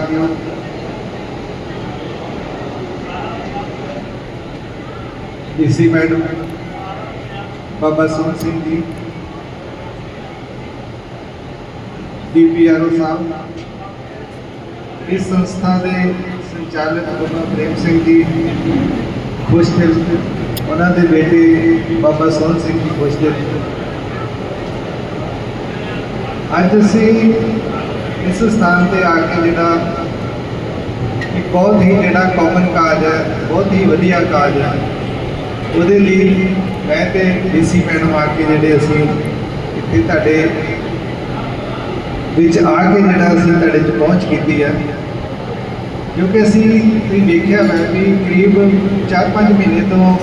ਦਿਓ। DC madam, Baba Sohan Singh ji, DPRO ਸਾਹਿਬ, ਇਸ ਸੰਸਥਾ ਦੇ ਸੰਚਾਲਕ ਬਾਬਾ ਪ੍ਰੇਮ ਸਿੰਘ ਜੀ ਖੁਸ਼ਦਿਲ ਉਹਨਾਂ ਦੇ ਬੇਟੇ ਬਾਬਾ ਸੋਹਣ ਸਿੰਘ ਜੀ ਖੁਸ਼ ਖੁਸ਼ਦਿਲ ਅੱਜ ਅਸੀਂ ਇਸ ਸਥਾਨ ਤੇ ਆ ਕੇ ਜਿਹੜਾ ਇੱਕ ਬਹੁਤ ਹੀ ਜਿਹੜਾ ਕਾਮਨ ਕਾਜ ਹੈ, ਬਹੁਤ ਹੀ ਵਧੀਆ ਕਾਜ ਹੈ। ਉਹਦੇ ਲਈ ਮੈਂ ਤੇ ਡੀਸੀ ਮੈਡਮ ਆ ਕੇ ਜਿਹੜੇ ਅਸੀਂ ਇੱਥੇ ਤੁਹਾਡੇ ਵਿੱਚ ਆ ਕੇ ਜਿਹੜਾ ਅਸੀਂ ਤੁਹਾਡੇ 'ਚ ਪਹੁੰਚ ਕੀਤੀ ਹੈ। ਕਿਉਂਕਿ ਅਸੀਂ ਤੁਸੀਂ ਦੇਖਿਆ ਮੈਂ ਵੀ ਕਰੀਬ 4-5 ਮਹੀਨੇ ਤੋਂ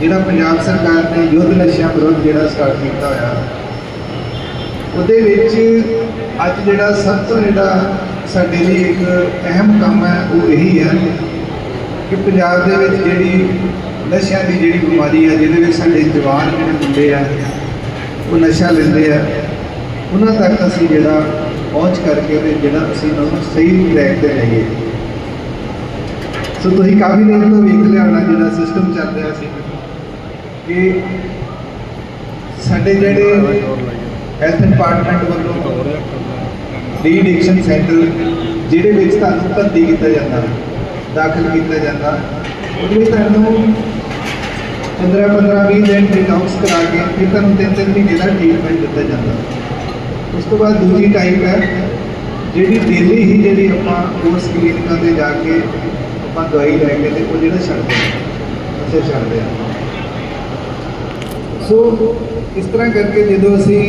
ਜਿਹੜਾ ਪੰਜਾਬ ਸਰਕਾਰ ਨੇ ਯੁੱਧ ਨਸ਼ਿਆਂ ਵਿਰੁੱਧ ਜਿਹੜਾ ਸਟਾਰਟ ਕੀਤਾ ਹੋਇਆ, ਉਹਦੇ ਵਿੱਚ ਅੱਜ ਜਿਹੜਾ ਸਭ ਤੋਂ ਜਿਹੜਾ ਸਾਡੇ ਲਈ ਇੱਕ ਅਹਿਮ ਕੰਮ ਹੈ, ਉਹ ਇਹੀ ਹੈ ਕਿ ਪੰਜਾਬ ਦੇ ਵਿੱਚ ਜਿਹੜੀ ਨਸ਼ਿਆਂ ਦੀ ਜਿਹੜੀ ਬਿਮਾਰੀ ਹੈ, ਜਿਹਦੇ ਵਿੱਚ ਸਾਡੇ ਜਵਾਨ ਜਿਹੜੇ ਮੁੰਡੇ ਆ, ਉਹ ਨਸ਼ਾ ਲੈਂਦੇ ਆ, ਉਹਨਾਂ ਤੱਕ ਅਸੀਂ ਜਿਹੜਾ ਪਹੁੰਚ ਕਰਕੇ ਉਹਦੇ ਜਿਹੜਾ ਅਸੀਂ ਉਹਨਾਂ ਨੂੰ ਸਹੀ ਟਰੈਕ ਤੇ ਲਈਏ। ਸੋ ਤੁਸੀਂ ਕਾਫੀ ਦੇਰ ਤੋਂ ਵੇਖ ਲਿਆ ਹੋਣਾ ਜਿਹੜਾ ਸਿਸਟਮ ਚੱਲ ਰਿਹਾ ਸੀ। ਕਿ ਸਾਡੇ ਜਿਹੜੇ ਹੈਲਥ ਡਿਪਾਰਟਮੈਂਟ ਵੱਲੋਂ ਡੀ ਐਡਿਕਸ਼ਨ ਸੈਂਟਰ ਜਿਹਦੇ ਵਿੱਚ ਤੁਹਾਨੂੰ ਭਰਤੀ ਕੀਤਾ ਜਾਂਦਾ, ਦਾਖਲ ਕੀਤਾ ਜਾਂਦਾ। ਉਹਦੇ ਵਿੱਚ ਤੁਹਾਨੂੰ 15 15 20 ਦਿਨ ਡਿਟੌਕਸ ਕਰਾ ਕੇ ਫਿਰ ਤੁਹਾਨੂੰ ਤਿੰਨ ਤਿੰਨ ਮਹੀਨੇ ਦਾ ਟ੍ਰੀਟਮੈਂਟ ਦਿੱਤਾ ਜਾਂਦਾ। ਉਸ ਤੋਂ ਬਾਅਦ ਦੂਜੀ ਟਾਈਪ ਹੈ, ਜਿਹੜੀ ਡੇਲੀ ਹੀ ਜਿਹੜੀ ਆਪਾਂ ਕੋਰਸ ਕਲੀਨਿਕਾਂ ਤੇ ਜਾ ਕੇ ਆਪਾਂ ਦਵਾਈ ਲੈ ਕੇ ਤੇ ਉਹ ਜਿਹੜਾ ਛੱਡਦੇ ਹਾਂ ਅੱਛਾ ਛੱਡਦੇ ਹਾਂ ਸੋ ਇਸ ਤਰ੍ਹਾਂ ਕਰਕੇ ਜਦੋਂ ਅਸੀਂ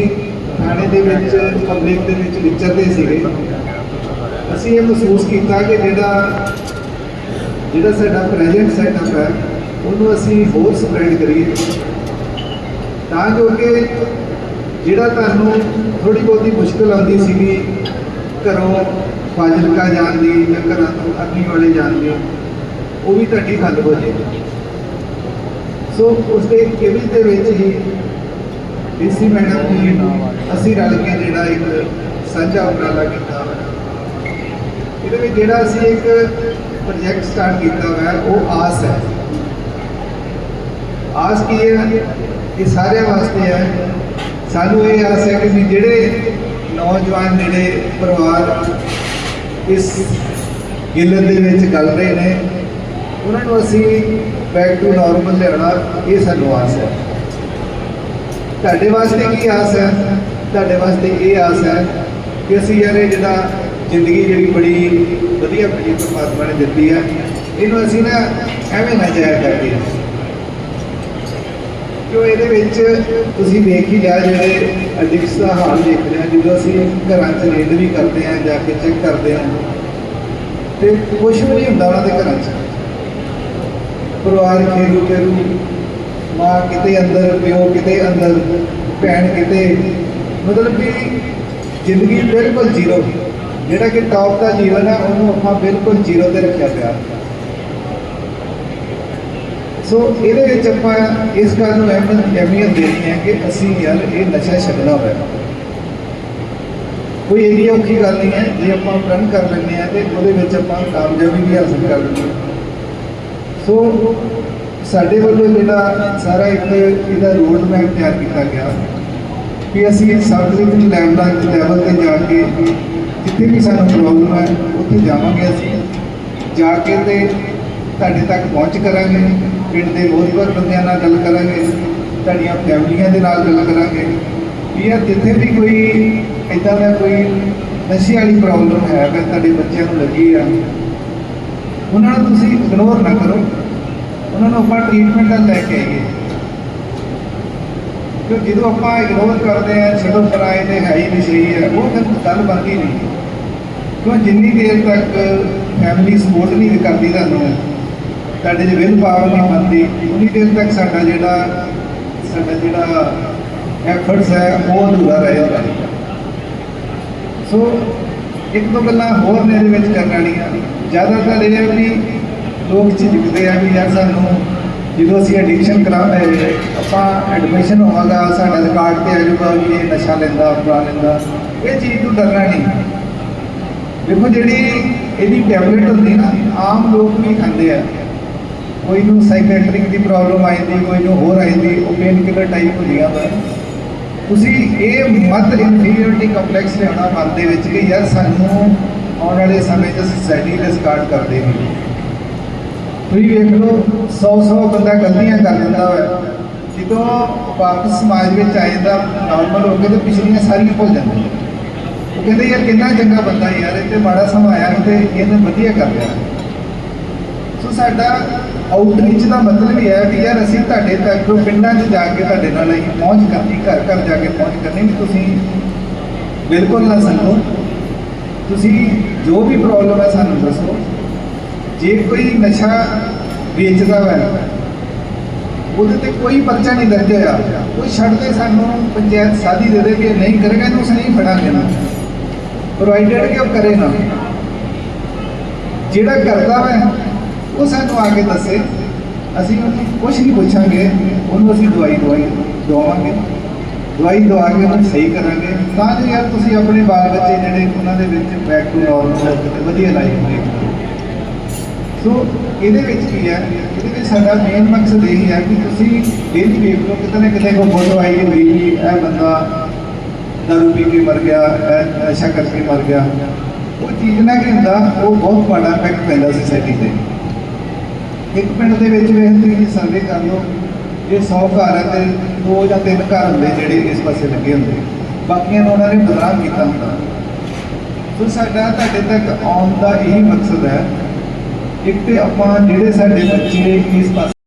ਥਾਣੇ ਦੇ ਵਿੱਚ ਪਬਲਿਕ ਦੇ ਵਿੱਚ ਵਿਚਰਦੇ ਸੀਗੇ। ਅਸੀਂ ਇਹ ਮਹਿਸੂਸ ਕੀਤਾ ਕਿ ਜਿਹੜਾ ਜਿਹੜਾ ਸਾਡਾ ਪ੍ਰੈਜ਼ੈਂਟ ਸੈਟਅਪ ਹੈ, ਉਹਨੂੰ ਅਸੀਂ ਹੋਰ ਸਪਰੈਡ ਕਰੀਏ। ਤਾਂ ਜੋ ਕਿ ਜਿਹੜਾ ਤੁਹਾਨੂੰ ਥੋੜੀ ਬਹੁਤੀ ਮੁਸ਼ਕਲ ਆਉਂਦੀ ਸੀਗੀ, ਘਰੋਂ ਫਾਜ਼ਿਲਕਾ ਜਾਣ ਦੀ ਜਾਂ ਘਰਾਂ ਤੋਂ ਅੱਗੇ ਵਾਲੇ ਜਾਣ ਦੀ, ਉਹ ਵੀ ਤੁਹਾਡੀ ਹੱਲ ਹੋ ਜਾਏਗੀ। ਸੋ ਉਸ ਦੇ ਕੇਵਲ ਦੇ ਵਿੱਚ ਹੀ ਡੀਸੀ ਮੈਡਮ ਜੀ, ਅਸੀਂ ਰਲ ਕੇ ਜਿਹੜਾ ਇੱਕ ਸਾਂਝਾ ਉਪਰਾਲਾ ਕੀਤਾ ਇਹਦੇ ਵਿੱਚ ਜਿਹੜਾ ਅਸੀਂ ਇੱਕ ਪ੍ਰੋਜੈਕਟ ਸਟਾਰਟ ਕੀਤਾ ਹੋਇਆ, ਉਹ ਆਸ ਹੈ। ਆਸ ਕੀ ਹੈ? ਇਹ ਸਾਰਿਆਂ ਵਾਸਤੇ ਹੈ। ਸਾਨੂੰ ਇਹ ਆਸ ਹੈ ਕਿ ਵੀ ਜਿਹੜੇ ਨੌਜਵਾਨ, ਜਿਹੜੇ ਪਰਿਵਾਰ ਇਸ ਗਿੱਲ ਦੇ ਵਿੱਚ ਗੱਲ ਰਹੇ ਨੇ, ਉਹਨਾਂ ਨੂੰ ਅਸੀਂ ਬੈਕ ਟੂ ਨਾਰਮਲ ਲਿਆਉਣਾ, ਇਹ ਸਾਨੂੰ ਆਸ ਹੈ। ਤੁਹਾਡੇ ਵਾਸਤੇ ਕੀ ਆਸ ਹੈ? ਤੁਹਾਡੇ ਵਾਸਤੇ ਇਹ ਆਸ ਹੈ ਕਿ ਅਸੀਂ ਯਾਰ ਇਹ ਜਿਹੜਾ ਜ਼ਿੰਦਗੀ ਜਿਹੜੀ ਬੜੀ ਵਧੀਆ ਬਣੀ ਪਰਮਾਤਮਾ ਨੇ ਦਿੱਤੀ ਹੈ, ਇਹਨੂੰ ਅਸੀਂ ਨਾ ਐਵੇਂ ਨਾ ਜਾਇਆ ਕਰੀਏ ਕਿਉਂ ਇਹਦੇ ਵਿੱਚ ਤੁਸੀਂ ਦੇਖ ਹੀ ਲਿਆ ਜਿਹੜੇ ਐਡਿਕਸ ਦਾ ਹਾਲ ਦੇਖ ਰਹੇ ਹਾਂ, ਜਦੋਂ ਅਸੀਂ ਘਰਾਂ 'ਚ ਰੇਡ ਵੀ ਕਰਦੇ ਹਾਂ ਜਾ ਕੇ ਚੈੱਕ ਕਰਦੇ ਹਾਂ, ਤੇ ਕੁਝ ਵੀ ਨਹੀਂ ਹੁੰਦਾ ਉਹਨਾਂ ਦੇ ਘਰਾਂ 'ਚ। ਪਰਿਵਾਰ ਖੇਰੂ ਖੇਰੂ ਮਾਂ ਕਿਤੇ ਅੰਦਰ, ਪਿਓ ਕਿਤੇ ਅੰਦਰ, ਭੈਣ ਕਿਤੇ। ਮਤਲਬ ਕਿ ਜ਼ਿੰਦਗੀ ਬਿਲਕੁਲ ਜ਼ੀਰੋ। ਜਿਹੜਾ ਕਿ ਟੌਪ ਦਾ ਜੀਵਨ ਹੈ, ਉਹਨੂੰ ਆਪਾਂ ਬਿਲਕੁਲ ਜ਼ੀਰੋ ਤੇ ਰੱਖਿਆ ਪਿਆ। ਸੋ ਇਹਦੇ ਵਿੱਚ ਆਪਾਂ ਇਸ ਗੱਲ ਨੂੰ ਅਹਿਮ- ਅਹਿਮੀਅਤ ਦੇਣੀ ਹੈ ਕਿ ਅਸੀਂ ਯਾਰ ਇਹ ਨਸ਼ਾ ਛੱਡਣਾ ਹੋਇਆ। ਕੋਈ ਇੰਨੀ ਔਖੀ ਗੱਲ ਨਹੀਂ ਹੈ, ਜੇ ਆਪਾਂ ਪ੍ਰਣ ਕਰ ਲੈਂਦੇ ਹਾਂ ਤੇ ਉਹਦੇ ਵਿੱਚ ਆਪਾਂ ਕਾਮਯਾਬੀ ਵੀ ਹਾਸਲ ਕਰ ਲੈਂਦੇ ਹਾਂ। ਸੋ ਸਾਡੇ ਵੱਲੋਂ ਜਿਹੜਾ ਸਾਰਾ ਇੱਕ ਇਹਦਾ ਰੋਡ ਮੈਪ ਤਿਆਰ ਕੀਤਾ ਗਿਆ ਕਿ ਅਸੀਂ ਸਬ ਡਿਵੀਜ਼ਨ ਲੈਵਲ ਲੈਵਲ ਤੇ ਜਾ ਕੇ ਜਿੱਥੇ ਵੀ ਸਾਨੂੰ ਪ੍ਰੋਬਲਮ ਹੈ, ਉੱਥੇ ਜਾਵਾਂਗੇ ਅਸੀਂ। ਜਾ ਕੇ ਤੇ ਤੁਹਾਡੇ ਤੱਕ ਪਹੁੰਚ ਕਰਾਂਗੇ, ਪਿੰਡ ਦੇ ਮੋਹਤਵਰ ਬੰਦਿਆਂ ਨਾਲ ਗੱਲ ਕਰਾਂਗੇ, ਤੁਹਾਡੀਆਂ ਫੈਮਲੀਆਂ ਦੇ ਨਾਲ ਗੱਲ ਕਰਾਂਗੇ। ਵੀ ਯਾਰ ਜਿੱਥੇ ਵੀ ਕੋਈ ਇਦਾਂ ਦਾ ਕੋਈ ਨਸ਼ੇ ਵਾਲੀ ਪ੍ਰੋਬਲਮ ਹੈ, ਮੈਂ ਤੁਹਾਡੇ ਬੱਚਿਆਂ ਨੂੰ ਲੱਗੀ ਆ, ਉਹਨਾਂ ਨੂੰ ਤੁਸੀਂ ਇਗਨੋਰ ਨਾ ਕਰੋ। ਉਹਨਾਂ ਨੂੰ ਆਪਾਂ ਟ੍ਰੀਟਮੈਂਟ ਦਾ ਲੈ ਕੇ ਆਈਏ। ਕਿਉਂ ਜਦੋਂ ਆਪਾਂ ਇਗਨੋਰ ਕਰਦੇ ਆ, ਛੱਡੋ ਪਰਾਏ ਤੇ ਹੈ ਹੀ ਨਹੀਂ ਸਹੀ ਹੈ। ਉਹ ਫਿਰ ਗੱਲ ਬਣਦੀ ਨਹੀਂ। ਕਿਉਂ ਜਿੰਨੀ ਦੇਰ ਤੱਕ ਫੈਮਿਲੀ ਸਪੋਰਟ ਨਹੀਂ ਕਰਦੀ ਤੁਹਾਨੂੰ, ਤੁਹਾਡੇ ਜੇ ਵਿਲ ਪਾਵਰ ਨਹੀਂ ਬਣਦੀ, ਉਨੀ ਦੇਰ ਤੱਕ ਸਾਡਾ ਜਿਹੜਾ ਸਾਡਾ ਜਿਹੜਾ ਐਫਰਟਸ ਹੈ, ਉਹ ਅਧੂਰਾ ਰਹੇਗਾ ਸੋ ਇੱਕ ਤੋਂ ਗੱਲਾਂ ਹੋਰ ਨੇ ਇਹਦੇ ਵਿੱਚ ਕਰਨ ਵਾਲੀਆਂ ਜ਼ਿਆਦਾਤਰ ਇਹ ਵੀ ਲੋਕ ਝਿਜਕਦੇ ਆ ਵੀ ਯਾਰ ਸਾਨੂੰ ਜਦੋਂ ਅਸੀਂ ਐਡਮਿਸ਼ਨ ਕਰਾ ਅਹ ਆਪਾਂ ਐਡਮਿਸ਼ਨ ਹੋਵਾਂਗਾ, ਸਾਡਾ ਰਿਕਾਰਡ ਤੇ ਆ ਜਾਊਗਾ ਵੀ ਇਹ ਨਸ਼ਾ ਲੈਂਦਾ ਫਲਾ ਲੈਂਦਾ, ਇਹ ਚੀਜ਼ ਨੂੰ ਡਰਨਾ ਨਹੀਂ। ਦੇਖੋ ਜਿਹੜੀ ਇਹਦੀ ਟੈਬਲੇਟ ਹੁੰਦੀ ਨਾ, ਆਮ ਲੋਕ ਵੀ ਖਾਂਦੇ ਆ। ਕੋਈ ਨੂੰ ਸਾਈਕੈਟ੍ਰਿਕ ਦੀ ਪ੍ਰੋਬਲਮ ਆ ਜਾਂਦੀ, ਕੋਈ ਨੂੰ ਹੋਰ ਆ ਜਾਂਦੀ, ਉਹ ਪੇਨ ਕਿਲਰ ਟਾਈਪ ਹੁੰਦੀਆਂ ਵਾ। ਤੁਸੀਂ ਇਹ ਮਤ ਇਨਫੀਰੀਅਰਿਟੀ ਕੰਪਲੈਕਸ ਲਿਆਉਣਾ ਮਨ ਦੇ ਵਿੱਚ ਕਿ ਯਾਰ ਸਾਨੂੰ ਆਉਣ ਵਾਲੇ ਸਮੇਂ 'ਚ ਸੋਸਾਇਟੀ ਡਿਸਕਾਰਡ ਕਰ ਦੇਗੀ ਤੁਸੀਂ ਵੇਖ ਲਓ 100 100 ਬੰਦਾ ਗਲਤੀਆਂ ਕਰ ਦਿੰਦਾ ਵਾ। ਜਦੋਂ ਵਾਪਸ ਸਮਾਜ ਵਿੱਚ ਆ ਜਾਂਦਾ ਨਾਰਮਲ ਹੋ ਕੇ ਤੇ ਪਿਛਲੀਆਂ ਸਾਰੀਆਂ ਭੁੱਲ ਜਾਂਦੇ। ਉਹ ਕਹਿੰਦੇ, ਯਾਰ, ਕਿੰਨਾ ਚੰਗਾ ਬੰਦਾ ਯਾਰ, ਇਹ ਤੇ ਮਾੜਾ ਸਮਾਂ ਆਇਆ ਤੇ ਇਹਨੇ ਵਧੀਆ ਕਰ ਲਿਆ। ਸੋ ਸਾਡਾ ਆਊਟਰੀਚ ਦਾ ਮਤਲਬ ਇਹ ਹੈ ਵੀ ਯਾਰ, ਅਸੀਂ ਤੁਹਾਡੇ ਤੱਕ, ਪਿੰਡਾਂ 'ਚ ਜਾ ਕੇ ਤੁਹਾਡੇ ਨਾਲ ਅਸੀਂ ਪਹੁੰਚ ਕਰਨੀ ਘਰ ਘਰ ਜਾ ਕੇ ਪਹੁੰਚ ਕਰਨੀ ਕਿ ਤੁਸੀਂ ਬਿਲਕੁਲ ਨਾ ਸੰਗੋ ਤੁਸੀਂ ਜੋ ਵੀ ਪ੍ਰੋਬਲਮ ਹੈ ਸਾਨੂੰ ਦੱਸੋ। ਜੇ ਕੋਈ ਨਸ਼ਾ ਵੇਚਦਾ ਹੈ ਉਹਦੇ ਤੇ ਕੋਈ ਪਰਚਾ ਨਹੀਂ ਦਰਜ ਹੋਇਆ। ਕੋਈ ਛੱਡ ਦੇ ਸਾਨੂੰ ਪੰਚਾਇਤ ਸਾਦੀ ਦੇ ਦੇ ਕਿ ਨਹੀਂ ਕਰੇਗਾ, ਇਹਨੂੰ ਅਸੀਂ ਨਹੀਂ ਫੜਾਂਗੇ ਨਾ। ਪ੍ਰੋਵਾਈਡਡ ਕਿ ਉਹ ਕਰੇ ਨਾ। ਜਿਹੜਾ ਕਰਦਾ ਹੈ ਉਹ ਸਾਨੂੰ ਆ ਕੇ ਦੱਸੇ। ਅਸੀਂ ਉਹਨੂੰ ਕੁਝ ਨਹੀਂ ਪੁੱਛਾਂਗੇ, ਉਹਨੂੰ ਅਸੀਂ ਦਵਾਈ ਦਵਾਈ ਦਵਾਵਾਂਗੇ। ਦਵਾਈ ਦਵਾ ਕੇ ਉਹਨੂੰ ਸਹੀ ਕਰਾਂਗੇ। ਤਾਂ ਜੋ ਯਾਰ ਤੁਸੀਂ ਆਪਣੇ ਬਾਲ ਬੱਚੇ ਜਿਹੜੇ ਉਹਨਾਂ ਦੇ ਵਿੱਚ ਬੈਕ ਟੂ ਨਾਰਮਲ ਤੇ ਵਧੀਆ ਲਾਈਫ ਲਈ ਸੋ ਇਹਦੇ ਵਿੱਚ ਕੀ ਹੈ? ਇਹਦੇ ਵਿੱਚ ਸਾਡਾ ਮੇਨ ਮਕਸਦ ਇਹ ਹੈ ਕਿ ਤੁਸੀਂ ਡੇਲੀ ਵੇਖ ਲਓ ਕਿਤੇ ਨਾ ਕਿਤੇ ਕੋਈ ਫੋਟੋ ਆਈ ਹੋਈ ਇਹ ਬੰਦਾ ਦਾਰੂ ਪੀ ਕੇ ਮਰ ਗਿਆ, ਇਹ ਨਸ਼ਾ ਕਰਕੇ ਮਰ ਗਿਆ। ਉਹ ਚੀਜ਼ ਨਾ ਕੀ ਹੁੰਦਾ, ਉਹ ਬਹੁਤ ਵੱਡਾ ਇਫੈਕਟ ਪੈਂਦਾ ਸੋਸਾਇਟੀ ਤੇ। ਇੱਕ ਪਿੰਡ ਦੇ ਵਿੱਚ ਵੇਖ ਤੁਸੀਂ ਸਰਵੇ ਕਰ ਲਓ, ਜੇ 100 ਘਰ ਹੈ ਤੇ ਦੋ ਜਾਂ ਤਿੰਨ ਘਰ ਹੁੰਦੇ ਜਿਹੜੇ ਇਸ ਪਾਸੇ ਲੱਗੇ ਹੁੰਦੇ। ਬਾਕੀਆਂ ਨੂੰ ਉਹਨਾਂ ਨੇ ਬਦਨਾਮ ਕੀਤਾ ਹੁੰਦਾ। ਸੋ ਸਾਡਾ ਤੁਹਾਡੇ ਤੱਕ ਆਉਣ ਦਾ ਇਹੀ ਮਕਸਦ ਹੈ ਇੱਕ ਤੇ ਆਪਾਂ ਜਿਹੜੇ ਸਾਡੇ ਬੱਚੇ ਇਸ ਪਾਸੇ